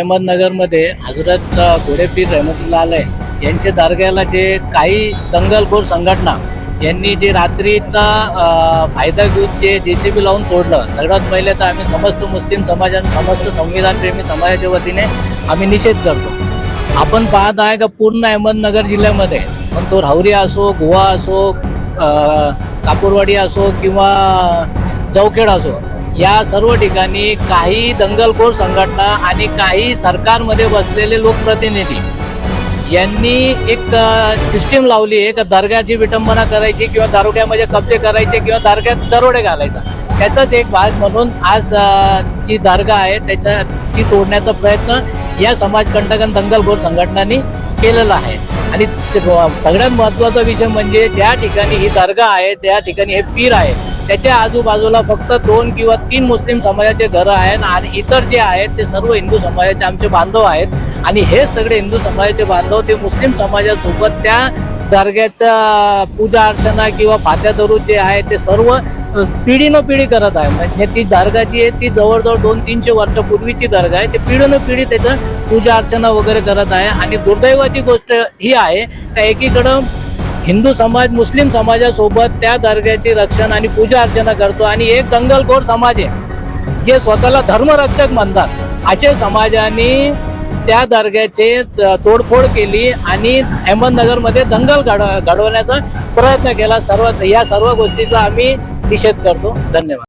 अहमदनगरमध्ये हजरत घोडेपीर रहमतुल्ला आलय यांच्या दर्ग्याला जे काही दंगलखोर संघटना यांनी जे रात्रीचा फायदा घेऊन जे जे सी बी लावून तोडलं सगळ्यात पहिले तर आम्ही समस्त मुस्लिम समाजाने समस्त संविधानप्रेमी समाजाच्या वतीने आम्ही निषेध करतो. आपण पाहत आहे का पूर्ण अहमदनगर जिल्ह्यामध्ये पण तो राहुरी असो गोवा असो कापूरवाडी असो किंवा चौखेड असो या सर्व ठिकाणी काही दंगलखोर संघटना आणि काही सरकारमध्ये बसलेले लोकप्रतिनिधी यांनी एक सिस्टीम लावली आहे का दर्ग्याची विटंबना करायची किंवा दारोग्यामध्ये कब्जे करायचे किंवा दर्ग्यात दरोडे घालायचा. त्याचाच एक भाग म्हणून आज जी दर्गा आहे त्याच्या ती तोडण्याचा प्रयत्न या समाजकंटकन दंगलखोर संघटनांनी केलेला आहे. आणि सगळ्यात महत्त्वाचा विषय म्हणजे ज्या ठिकाणी ही दर्गा आहे त्या ठिकाणी हे पीर आहे. त्याच्या आजूबाजूला फक्त दोन किंवा तीन मुस्लिम समाजाचे घरं आहेत आणि इतर जे आहेत ते सर्व हिंदू समाजाचे आमचे बांधव आहेत. आणि हे सगळे हिंदू समाजाचे बांधव ते मुस्लिम समाजासोबत त्या दर्ग्याच्या पूजा अर्चना किंवा फात्या दरूज जे आहे ते सर्व पिढीनं पिढी करत आहे. म्हणजे ती दर्गा जी आहे ती जवळजवळ दोन तीनशे वर्षापूर्वीची दर्गा आहे. ते पिढीनं पिढी त्याचं पूजा अर्चना वगैरे करत आहे. आणि दुर्दैवाची गोष्ट ही आहे का एकीकडं हिंदू समाज मुस्लिम समाजासोबत त्या दर्ग्याचे रक्षण आणि पूजा अर्चना करतो आणि एक दंगलखोर समाज आहे जे स्वतःला धर्मरक्षक म्हणतात. असे समाजाने त्या दर्ग्याचे तोडफोड केली आणि अहमदनगरमध्ये दंगल घड घडवण्याचा प्रयत्न केला. सर्व या सर्व गोष्टीचा आम्ही निषेध करतो. धन्यवाद.